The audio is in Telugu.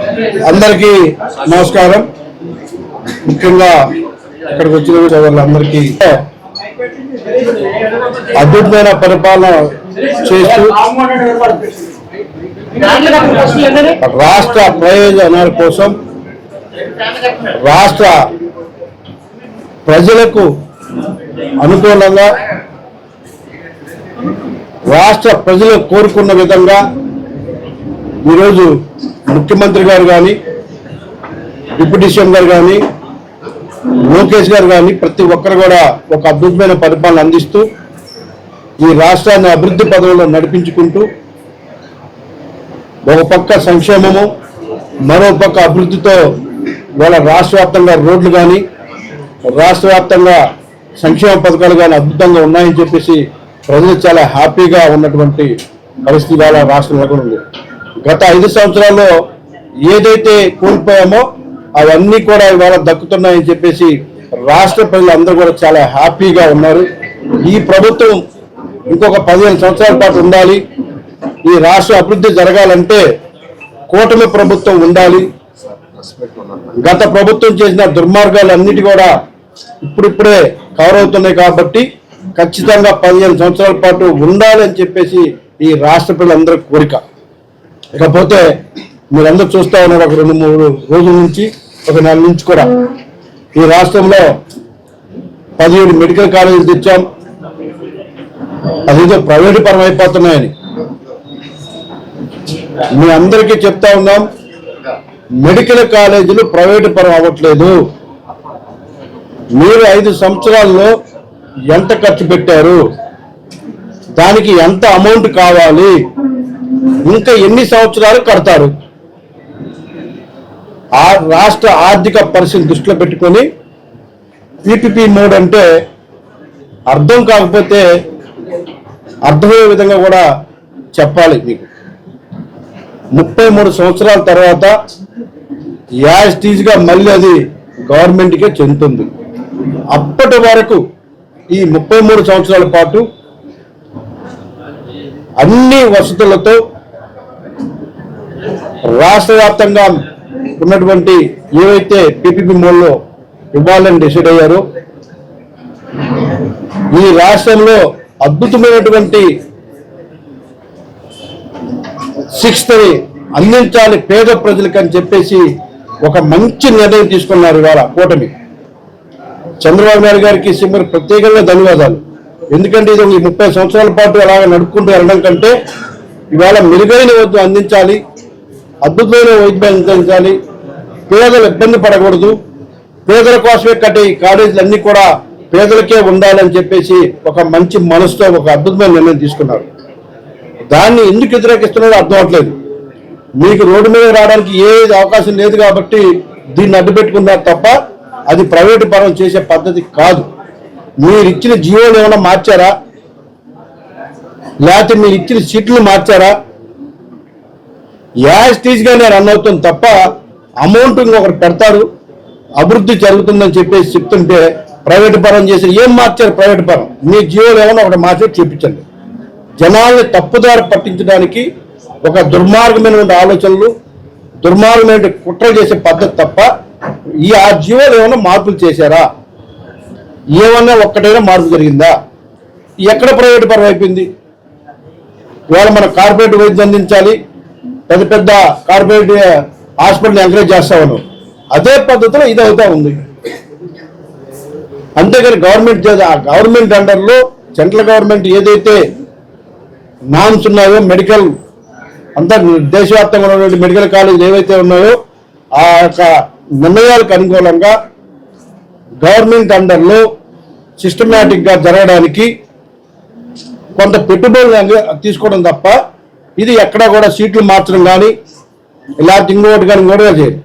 అందరికీ నమస్కారం. ముఖ్యంగా ఇక్కడికి వచ్చిన సోదరులందరికీ అద్భుతమైన పరిపాలన చేస్తూ రాష్ట్ర ప్రయోజనాల కోసం రాష్ట్ర ప్రజలకు అనుకూలంగా రాష్ట్ర ప్రజలు కోరుకున్న విధంగా ఈరోజు ముఖ్యమంత్రి గారు కానీ డిప్యూటీ సీఎం గారు కానీ లోకేష్ గారు కానీ ప్రతి ఒక్కరు కూడా ఒక అద్భుతమైన పరిపాలన అందిస్తూ ఈ రాష్ట్రాన్ని అభివృద్ధి పదవుల్లో నడిపించుకుంటూ ఒక పక్క సంక్షేమము మరో పక్క అభివృద్ధితో వాళ్ళ రాష్ట్ర వ్యాప్తంగా రోడ్లు కానీ రాష్ట్ర వ్యాప్తంగా సంక్షేమ పథకాలు కానీ అద్భుతంగా ఉన్నాయని చెప్పేసి ప్రజలు చాలా హ్యాపీగా ఉన్నటువంటి పరిస్థితి వాళ్ళ రాష్ట్రంలో కూడా ఉంది. గత ఐదు సంవత్సరాల్లో ఏదైతే కోల్పోయామో అవన్నీ కూడా ఇవాళ దక్కుతున్నాయని చెప్పేసి రాష్ట్ర ప్రజలందరూ కూడా చాలా హ్యాపీగా ఉన్నారు. ఈ ప్రభుత్వం ఇంకొక పదిహేను సంవత్సరాల పాటు ఉండాలి. ఈ రాష్ట్ర అభివృద్ధి జరగాలంటే కూటమి ప్రభుత్వం ఉండాలి. గత ప్రభుత్వం చేసిన దుర్మార్గాలు అన్నిటి కూడా ఇప్పుడిప్పుడే కవర్ అవుతున్నాయి కాబట్టి ఖచ్చితంగా పదిహేను సంవత్సరాల పాటు ఉండాలని చెప్పేసి ఈ రాష్ట్ర ప్రజలందరి కోరిక. ఇకపోతే మీరందరూ చూస్తా ఉన్నారు ఒక రెండు మూడు రోజుల నుంచి ఒక నెల నుంచి కూడా. ఈ రాష్ట్రంలో పదిహేడు మెడికల్ కాలేజీలు తెచ్చాం. అదేదో ప్రైవేటు పరం అయిపోతున్నాయని. మీ అందరికీ చెప్తా ఉన్నాం మెడికల్ కాలేజీలు ప్రైవేటు పరం అవ్వట్లేదు. మీరు ఐదు సంవత్సరాల్లో ఎంత ఖర్చు పెట్టారు? దానికి ఎంత అమౌంట్ కావాలి? ఇంకా ఎన్ని సంవత్సరాలు కడతారు? ఆ రాష్ట్ర ఆర్థిక పరిస్థితి దృష్టిలో పెట్టుకొని పీపీపీ మోడ్ అంటే అర్థం కాకపోతే అర్థమయ్యే విధంగా కూడా చెప్పాలి మీకు. ముప్పై మూడు సంవత్సరాల తర్వాత యాస్టీజ్గా మళ్ళీ అది గవర్నమెంట్కే చెందుతుంది. అప్పటి వరకు ఈ ముప్పై మూడు సంవత్సరాల పాటు అన్ని వసతులతో రాష్ట్ర వ్యాప్తంగా ఉన్నటువంటి ఏవైతే పిపిపి మోడ్లో ఇవ్వాలని డిసైడ్ అయ్యారో ఈ రాష్ట్రంలో అద్భుతమైనటువంటి సిక్స్త్ అందించాలి పేద ప్రజలకు అని చెప్పేసి ఒక మంచి నిర్ణయం తీసుకున్నారు ఇవాళ కూటమి. చంద్రబాబు నాయుడు గారికి సిమ్మర్ ప్రత్యేకంగా ధన్యవాదాలు. ఎందుకంటే ఇది ఈ ముప్పై సంవత్సరాల పాటు అలాగే నడుపుకుంటూ వెళ్ళడం కంటే ఇవాళ మెరుగైన వద్ద అందించాలి అద్భుతమైన వైద్యం అందించాలి పేదలు ఇబ్బంది పడకూడదు. పేదల కోసమే కట్టే ఈ కాలేజీలు అన్నీ కూడా పేదలకే ఉండాలని చెప్పేసి ఒక మంచి మనసుతో ఒక అద్భుతమైన నిర్ణయం తీసుకున్నారు. దాన్ని ఎందుకు వ్యతిరేకిస్తున్నారో అర్థం అవట్లేదు మీకు రోడ్డు మీద రావడానికి ఏ అవకాశం లేదు కాబట్టి దీన్ని అడ్డు పెట్టుకున్నారు తప్ప అది ప్రైవేటు పరం చేసే పద్ధతి కాదు. మీరు ఇచ్చిన జీవోలు ఏమైనా మార్చారా? లేకపోతే మీరు ఇచ్చిన సీట్లు మార్చారా? యాస్టీజ్గానే రన్ అవుతుంది తప్ప అమౌంట్ ఇంకొకరు పెడతారు అభివృద్ధి జరుగుతుందని చెప్పేసి చెప్తుంటే ప్రైవేట్ పరం చేసి ఏం మార్చారు ప్రైవేట్ పరం? మీ జియోలు ఏమైనా ఒకటి మార్చి చూపించండి. జనాల్ని తప్పుదారి పట్టించడానికి ఒక దుర్మార్గమైనటువంటి ఆలోచనలు దుర్మార్గమైన కుట్ర చేసే పద్ధతి తప్ప ఈ ఆ జీవోలు ఏమైనా మార్పులు చేశారా? ఏమన్నా ఒక్కటైనా మార్పు జరిగిందా? ఎక్కడ ప్రైవేట్ పరం అయిపోయింది? ఇవాళ మన కార్పొరేట్ వైద్యం అందించాలి పెద్ద పెద్ద కార్పొరేట్ హాస్పిటల్ ఎంకరేజ్ చేస్తా ఉన్నాం అదే పద్ధతిలో ఇది అవుతా ఉంది. అంతేగాని గవర్నమెంట్ చేత ఆ గవర్నమెంట్ అండర్లో సెంట్రల్ గవర్నమెంట్ ఏదైతే నామ్స్ ఉన్నాయో మెడికల్ అంతా దేశవ్యాప్తంగా ఉన్నటువంటి మెడికల్ కాలేజీలు ఏవైతే ఉన్నాయో ఆ యొక్క నిర్ణయాలకు అనుకూలంగా గవర్నమెంట్ అండర్లో సిస్టమేటిక్గా జరగడానికి కొంత పెట్టుబడులు తీసుకోవడం తప్ప ఇది ఎక్కడా కూడా సీట్లు మార్చడం కానీ ఇలాంటి ఇంకోటి కానీ కూడా చేయదు